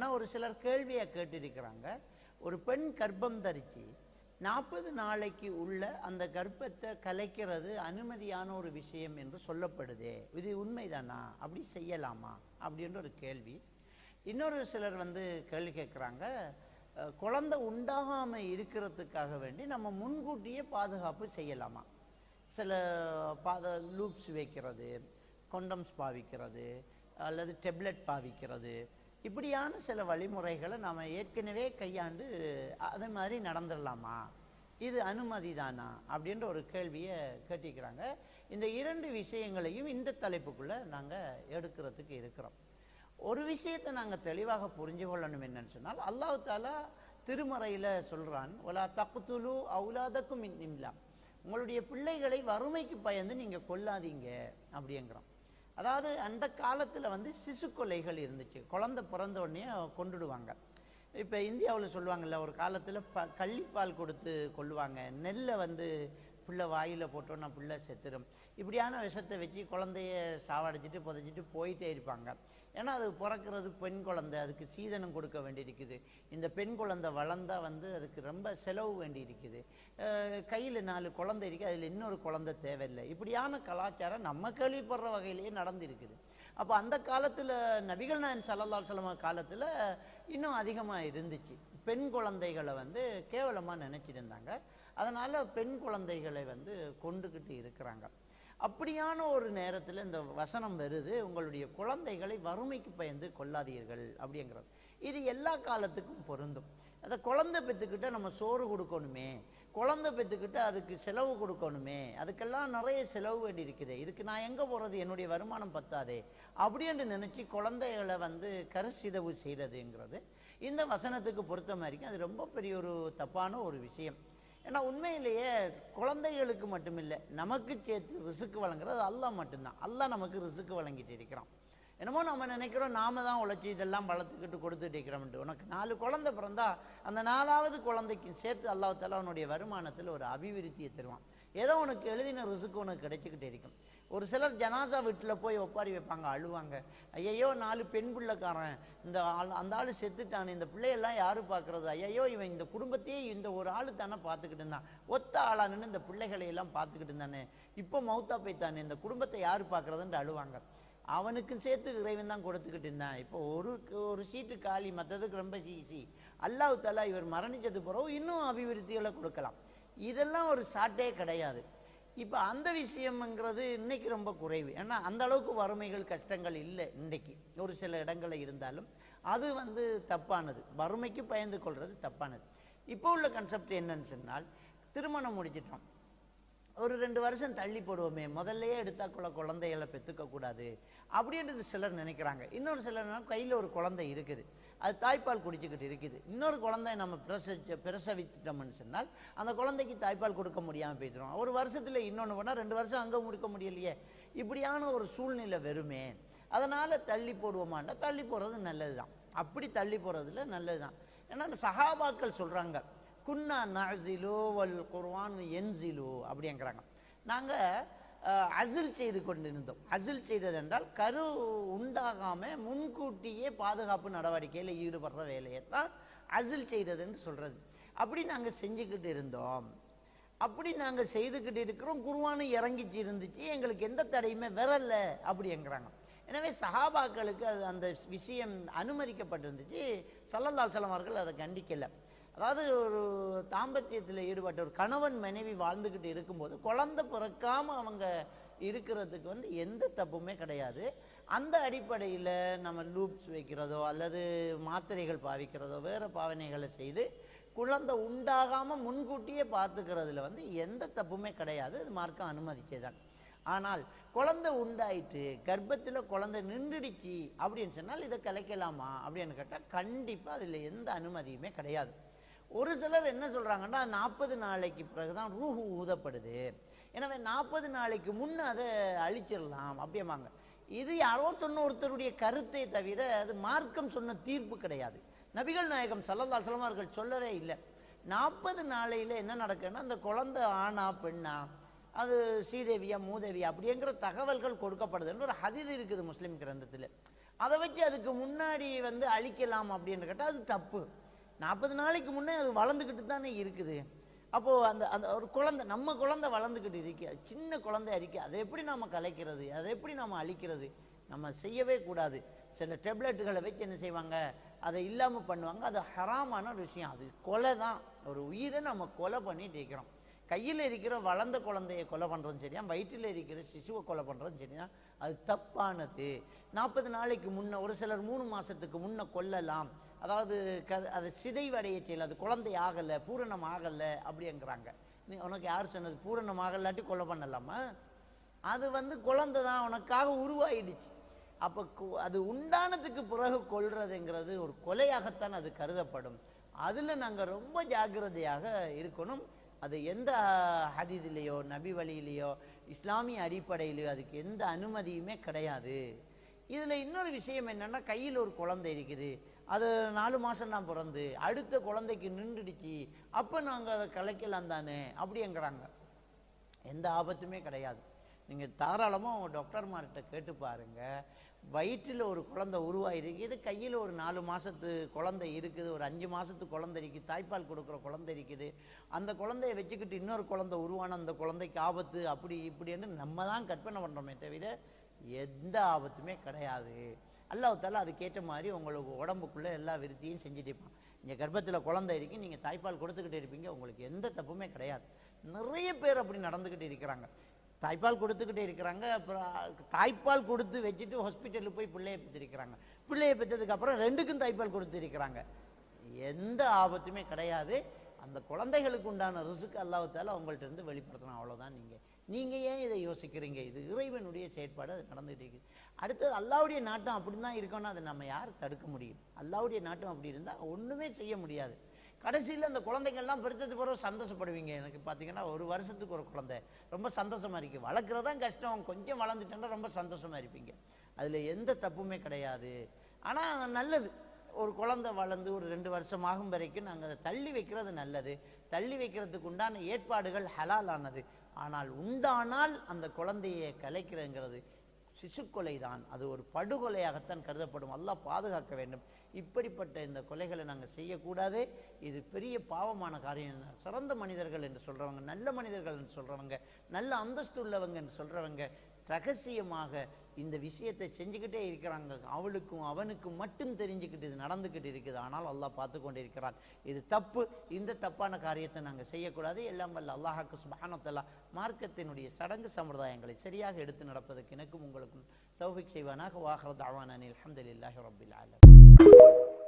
ஆனால் ஒரு சிலர் கேள்வியை கேட்டிருக்கிறாங்க. ஒரு பெண் கர்ப்பம் தரிச்சு நாற்பது நாளைக்கு உள்ள அந்த கர்ப்பத்தை கலைக்கிறது அனுமதியான ஒரு விஷயம் என்று சொல்லப்படுதே. இது உண்மைதானா? அப்படி செய்யலாமா? அப்படின்ற ஒரு கேள்வி. இன்னொரு சிலர் வந்து கேள்வி கேட்குறாங்க. குழந்தை உண்டாகாமல் இருக்கிறதுக்காக வேண்டி நம்ம முன்கூட்டியே பாதுகாப்பு செய்யலாமா? சில பாத லூப்ஸ் வைக்கிறது கொண்டம்ஸ் பாவிக்கிறது அல்லது டெப்லெட் பாவிக்கிறது இப்படியான சில வழிமுறைகளை நாம் ஏற்கனவே கையாண்டு அதே மாதிரி நடந்துடலாமா? இது அனுமதி தானா? அப்படின்ற ஒரு கேள்வியை கேட்டிக்கிறாங்க இந்த இரண்டு விஷயங்களையும் இந்த தலைப்புக்குள்ளே நாங்கள் எடுக்கிறதுக்கு இருக்கிறோம். ஒரு விஷயத்தை நாங்கள் தெளிவாக புரிஞ்சு கொள்ளணும் என்னன்னு சொன்னால் அல்லாஹு தாலா திருமறையில் சொல்கிறான் ஒலா தக்குத்துலு அவுலாதக்கும் இம்லா. உங்களுடைய பிள்ளைகளை வறுமைக்கு பயந்து நீங்கள் கொல்லாதீங்க அப்படிங்கிறோம் அதாவது அந்த காலத்தில் வந்து சிசு கொலைகள் இருந்துச்சு. குழந்தை பிறந்த உடனே கொண்டுடுவாங்க. இப்போ இந்தியாவில் சொல்லுவாங்கல்ல ஒரு காலத்தில் ப கள்ளிப்பால் கொடுத்து கொள்ளுவாங்க நெல்லை வந்து பிள்ளை வாயில் போட்டோன்னா பிள்ளை செத்துடும் இப்படியான விஷத்தை வச்சு குழந்தைய சாவடிச்சிட்டு புதைச்சிட்டு போயிட்டே இருப்பாங்க. ஏன்னா அது பிறக்கிறது பெண் குழந்தை அதுக்கு சீதனம் கொடுக்க வேண்டியிருக்குது. இந்த பெண் குழந்தை வளர்ந்தால் வந்து அதுக்கு ரொம்ப செலவு வேண்டி இருக்குது கையில் நாலு குழந்தை இருக்குது அதில் இன்னொரு குழந்தை தேவையில்லை. இப்படியான கலாச்சாரம் நம்ம கேள்விப்படுற வகையிலேயே நடந்திருக்குது. அப்போ அந்த காலத்தில் நபிகள் நாயன் சல்லல்லா சொல்லம் காலத்தில் இன்னும் அதிகமாக இருந்துச்சு. பெண் குழந்தைகளை வந்து கேவலமாக நினச்சிருந்தாங்க அதனால் பெண் குழந்தைகளை வந்து கொண்டுக்கிட்டு இருக்கிறாங்க. அப்படியான ஒரு நேரத்தில் இந்த வசனம் வருது உங்களுடைய குழந்தைகளை வறுமைக்கு பயந்து கொள்ளாதீர்கள் அப்படிங்கிறது. இது எல்லா காலத்துக்கும் பொருந்தும். அதை குழந்தை பெற்றுக்கிட்ட நம்ம சோறு கொடுக்கணுமே குழந்தை பெற்றுக்கிட்ட அதுக்கு செலவு கொடுக்கணுமே அதுக்கெல்லாம் நிறைய செலவு வேண்டி இருக்குது இதுக்கு நான் எங்கே போகிறது என்னுடைய வருமானம் பத்தாதே அப்படின்னு நினச்சி குழந்தைகளை வந்து கருசிதவு செய்கிறதுங்கிறது இந்த வசனத்துக்கு பொறுத்த மாதிரிக்கும் அது ரொம்ப பெரிய ஒரு தப்பான ஒரு விஷயம். ஏன்னா உண்மையிலேயே குழந்தைகளுக்கு மட்டுமில்லை நமக்கு சேர்த்து ரிசுக்கு வழங்குறது அல்லாஹ் மட்டும்தான். அல்லாஹ் நமக்கு ரிசுக்கு வழங்கிட்டு இருக்கிறான். என்னமோ நம்ம நினைக்கிறோம் நாம தான் உழைச்சி இதெல்லாம் வளர்த்துக்கிட்டு கொடுத்துட்டு இருக்கிறோம்ட்டு உனக்கு நாலு குழந்தை பிறந்தா அந்த நாலாவது குழந்தைக்கு சேர்த்து அல்லாஹ் அவனுடைய வருமானத்தில் ஒரு அபிவிருத்தியை தருவான். ஏதோ உனக்கு எழுதின ரிசுக்கு உனக்கு கிடைச்சிக்கிட்டே இருக்கும். ஒரு சிலர் ஜனாசா வீட்டில் போய் ஒப்பாரி வைப்பாங்க அழுவாங்க. ஐயையோ நாலு பெண் பிள்ளைக்காரன். இந்த ஆள் அந்த ஆள் செத்துட்டான் இந்த பிள்ளையெல்லாம் யாரு பார்க்கறது ஐயையோ இவன் இந்த குடும்பத்தையே இந்த ஒரு ஆள் தானே பார்த்துக்கிட்டு இருந்தான். ஒத்த ஆளானு இந்த பிள்ளைகளை எல்லாம் பார்த்துக்கிட்டு இருந்தானே. இப்போ மௌத்தா போய்த்தானே இந்த குடும்பத்தை யார் பார்க்குறதுன்ட்டு அழுவாங்க. அவனுக்கு சேர்த்து இறைவன் தான் கொடுத்துக்கிட்டு இருந்தான். இப்போ ஒரு ஒரு சீட்டு காலி மற்றதுக்கு ரொம்ப ஈஸி. அல்லாஹு தாலா இவர் மரணிச்சது பிறகு இன்னும் அபிவிருத்திகளை கொடுக்கலாம். இதெல்லாம் ஒரு சாட்டே கிடையாது. இப்போ அந்த விஷயம்ங்கிறது இன்னைக்கு ரொம்ப குறைவு. ஏன்னா அந்த அளவுக்கு வறுமைகள் கஷ்டங்கள் இல்லை இன்றைக்கி ஒரு சில இடங்களில் இருந்தாலும் அது வந்து தப்பானது. வறுமைக்கு பயந்து கொள்வது தப்பானது. இப்போ உள்ள கன்செப்ட் என்னன்னு சொன்னால் திருமணம் முடிச்சிட்டோம் ஒரு ரெண்டு வருஷம் தள்ளி போடுவோமே. முதல்லையே எடுத்தால் கூட குழந்தைகளை பெற்றுக்க கூடாது. அப்படின்றது சிலர் நினைக்கிறாங்க. இன்னொரு சிலர் கையில் ஒரு குழந்தை இருக்குது. அது தாய்ப்பால் குடிச்சிக்கிட்டு இருக்குது. இன்னொரு குழந்தை நம்ம பிரசவிச்ச பிரசவித்துட்டோம்னு சொன்னால் அந்த குழந்தைக்கு தாய்ப்பால் கொடுக்க முடியாமல் போயிடுறோம். ஒரு வருஷத்தில் இன்னொன்று பண்ணால் ரெண்டு வருஷம் அங்கே முடிக்க முடியலையே. இப்படியான ஒரு சூழ்நிலை வெறுமே அதனால் தள்ளி போடுவோமாண்டா தள்ளி போகிறது நல்லது தான் அப்படி தள்ளி போகிறதுல நல்லது தான் ஏன்னா அந்த சஹாபாக்கள் சொல்கிறாங்க குன்னா நசிலோ வல் குர்வான் என்சிலோ அப்படிங்கிறாங்க. நாங்கள் அசில் செய்து கொண்டிருந்தோம். அசில் செய்தது என்றால் கரு உண்டாகாம முன்கூட்டியே பாதுகாப்பு நடவடிக்கையில் ஈடுபடுற வேலையை தான் அசில் செய்ததுன்னு சொல்றது. அப்படி நாங்கள் செஞ்சுக்கிட்டு இருந்தோம். அப்படி நாங்கள் செய்துக்கிட்டு இருக்கிறோம். குருவானு இறங்கிச்சு இருந்துச்சு. எங்களுக்கு எந்த தடையுமே வரல அப்படிங்கிறாங்க. எனவே சஹாபாக்களுக்கு அது அந்த விஷயம் அனுமதிக்கப்பட்டிருந்துச்சு. சல்லல்லாஹு அலைஹி அவர்கள் அதை கண்டிக்கலை. அதாவது ஒரு தாம்பத்தியத்தில் ஈடுபட்ட ஒரு கணவன் மனைவி வாழ்ந்துக்கிட்டு இருக்கும்போது குழந்தை பிறக்காம அவங்க இருக்கிறதுக்கு வந்து எந்த தப்புமே கிடையாது. அந்த அடிப்படையில் நம்ம லூப்ஸ் வைக்கிறதோ அல்லது மாத்திரைகள் பாவிக்கிறதோ வேறு பாவனைகளை செய்து குழந்தை உண்டாகாமல் முன்கூட்டியே பார்த்துக்கிறதுல வந்து எந்த தப்புமே கிடையாது. அது மார்க்கம் அனுமதிச்சதான் ஆனால் குழந்தை உண்டாயிட்டு கர்ப்பத்தில் குழந்தை நின்றுடுச்சு அப்படின்னு சொன்னால் இதை கலைக்கலாமா அப்படின்னு கேட்டால் கண்டிப்பாக அதில் எந்த அனுமதியுமே கிடையாது. ஒரு சிலர் என்ன சொல்கிறாங்கன்னா நாற்பது நாளைக்கு பிறகு தான் ரூஹு ஊதப்படுது. எனவே நாற்பது நாளைக்கு முன்னே அதை அழிச்சிடலாம் அப்படிம்பாங்க. இது யாரோ சொன்ன ஒருத்தருடைய கருத்தை தவிர அது மார்க்கம் சொன்ன தீர்ப்பு கிடையாது. நபிகள் நாயகம் சல்லல்லா அவர்கள் சொல்லவே இல்லை. நாற்பது நாளையில் என்ன நடக்குன்னா அந்த குழந்தை ஆணா பெண்ணா அது ஸ்ரீதேவியா மூதேவியா அப்படிங்கிற தகவல்கள் கொடுக்கப்படுதுன்னு ஒரு ஹதிது இருக்குது முஸ்லீம் கிரந்தத்தில். அதை வச்சு அதுக்கு முன்னாடி வந்து அழிக்கலாம் அப்படின்னு கேட்டால் அது தப்பு. நாற்பது நாளைக்கு முன்னே அது வளர்ந்துக்கிட்டு தானே இருக்குது. அப்போது அந்த அந்த ஒரு குழந்தை நம்ம குழந்தை வளர்ந்துக்கிட்டு இருக்கு சின்ன குழந்தை இருக்கு அதை எப்படி நாம் கலைக்கிறது அதை எப்படி நாம் அழிக்கிறது நம்ம செய்யவே கூடாது. சில டெப்லெட்டுகளை வச்சு என்ன செய்வாங்க அதை இல்லாமல் பண்ணுவாங்க அது ஹராமான ஒரு விஷயம். அது கொலை தான். ஒரு உயிரை நம்ம கொலை பண்ணிட்டு இருக்கிறோம். கையில் இருக்கிற வளர்ந்த குழந்தைய கொலை பண்ணுறதும் சரியா வயிற்றில் இருக்கிற சிசுவை கொலை பண்ணுறதும் சரியா அது தப்பானது. நாற்பது நாளைக்கு முன்ன ஒரு சிலர் மூணு மாதத்துக்கு முன்ன கொல்லலாம். அதாவது க அது சிதைவடைய செய்யல அது குழந்தை ஆகலை பூரணம் ஆகலை அப்படிங்கிறாங்க. நீ உனக்கு யார் சொன்னது? பூரணம் ஆகலாட்டி கொலை பண்ணலாமா? அது வந்து குழந்தை தான் உனக்காக உருவாயிடுச்சு. அப்போ கு- அது உண்டானதுக்கு பிறகு கொள்றதுங்கிறது ஒரு கொலையாகத்தான் அது கருதப்படும். அதில் நாங்கள் ரொம்ப ஜாக்கிரதையாக இருக்கணும். அது எந்த ஹதீதிலேயோ நபி வழியிலேயோ இஸ்லாமிய அடிப்படையிலையோ அதுக்கு எந்த அனுமதியுமே கிடையாது. இதில் இன்னொரு விஷயம் என்னென்னா கையில் ஒரு குழந்தை இருக்குது. அது நாலு மாதம் தான் பிறந்து அடுத்த குழந்தைக்கு நின்றுடுச்சு அப்போ நாங்கள் அதை கலைக்கலாம் தானே அப்படிங்கிறாங்க எந்த ஆபத்துமே கிடையாது. நீங்கள் தாராளமாக உங்கள் டாக்டர்மார்கிட்ட கேட்டு பாருங்கள் வயிற்றில் ஒரு குழந்தை உருவாகிருக்குது கையில் ஒரு நாலு மாதத்து குழந்தை இருக்குது. ஒரு அஞ்சு மாதத்து குழந்தை இருக்குது. தாய்ப்பால் கொடுக்குற குழந்தை இருக்குது. அந்த குழந்தைய வச்சுக்கிட்டு இன்னொரு குழந்தை உருவான அந்த குழந்தைக்கு ஆபத்து அப்படி இப்படின்னு நம்ம தான் கற்பனை பண்ணுறோமே தவிர எந்த ஆபத்துமே கிடையாது. அல்லாஹ் தாலா அதுக்கேற்ற மாதிரி உங்களுக்கு உடம்புக்குள்ளே எல்லா விருத்தியும் செஞ்சுட்டிருப்பான் இங்கே கர்ப்பத்தில் குழந்தை இருக்கு நீங்கள் தாய்ப்பால் கொடுத்துக்கிட்டு இருப்பீங்க உங்களுக்கு எந்த தப்புமே கிடையாது. நிறைய பேர் அப்படி நடந்துக்கிட்டு இருக்கிறாங்க. தாய்ப்பால் கொடுத்துக்கிட்டே இருக்கிறாங்க அப்புறம் தாய்ப்பால் கொடுத்து வச்சுட்டு ஹாஸ்பிட்டலுக்கு போய் பிள்ளையை பெற்றிருக்கிறாங்க. பிள்ளையை பெற்றதுக்கப்புறம் ரெண்டுக்கும் தாய்ப்பால் கொடுத்துருக்கிறாங்க எந்த ஆபத்துமே கிடையாது. அந்த குழந்தைகளுக்கு உண்டான ரிசுக்கு அல்லாவத்தால் அவங்கள்ட்ட இருந்து வெளிப்படுத்தணும். அவ்வளோதான் நீங்கள் நீங்கள் ஏன் இதை யோசிக்கிறீங்க? இது இறைவனுடைய செயற்பாடு அது நடந்துகிட்டு இருக்குது. அடுத்தது அல்லாவுடைய நாட்டம் அப்படி தான் இருக்கணும்னா அதை நம்ம யார் தடுக்க முடியும்? அல்லாவுடைய நாட்டம் அப்படி இருந்தால் ஒன்றுமே செய்ய முடியாது. கடைசியில் அந்த குழந்தைங்கள்லாம் பிறந்தது பிறகு சந்தோஷப்படுவீங்க. எனக்கு பார்த்தீங்கன்னா ஒரு வருஷத்துக்கு ஒரு குழந்தை. ரொம்ப சந்தோஷமா இருக்குது வளர்க்குறதான் கஷ்டம். கொஞ்சம் வளர்ந்துட்டேன்னா ரொம்ப சந்தோஷமா இருப்பீங்க. அதில் எந்த தப்புமே கிடையாது. ஆனால் நல்லது. ஒரு குழந்தை வளர்ந்து ஒரு ரெண்டு வருஷம் ஆகும் வரைக்கும் நாங்கள் அதை தள்ளி வைக்கிறது நல்லது. தள்ளி வைக்கிறதுக்கு உண்டான ஏற்பாடுகள் ஹலாலானது. ஆனால் உண்டானால் அந்த குழந்தையை கலைக்கிறதுங்கிறது சிசுக்கொலை தான் அது ஒரு படுகொலையாகத்தான் கருதப்படும். அல்லாஹ் பாதுகாக்க வேண்டும். இப்படிப்பட்ட இந்த கொலைகளை நாங்கள் செய்யக்கூடாது. இது பெரிய பாவமான காரியம். சிறந்த மனிதர்கள் என்று சொல்கிறவங்க நல்ல மனிதர்கள் என்று சொல்கிறவங்க நல்ல அந்தஸ்து உள்ளவங்க என்று சொல்கிறவங்க ரகசியமாக இந்த விஷயத்தை செஞ்சுக்கிட்டே இருக்கிறாங்க. அவளுக்கும் அவனுக்கும் மட்டும் தெரிஞ்சுக்கிட்டு இது நடந்துக்கிட்டு இருக்குது. ஆனால் அல்லாஹ் பார்த்து கொண்டு இருக்கிறான் இது தப்பு. இந்த தப்பான காரியத்தை நாங்கள் செய்யக்கூடாது. எல்லாம் வல்ல அல்லாஹாக்கு சுபானத்தல்லா மார்க்கத்தினுடைய சடங்கு சம்பிரதாயங்களை சரியாக எடுத்து நடப்பதற்கு எனக்கும் உங்களுக்கும் தௌஃபிக் செய்வானாக. வாஹர் தாவானில் அல்ஹம்துலில்லாஹி ரப்பில் ஆலமீன்.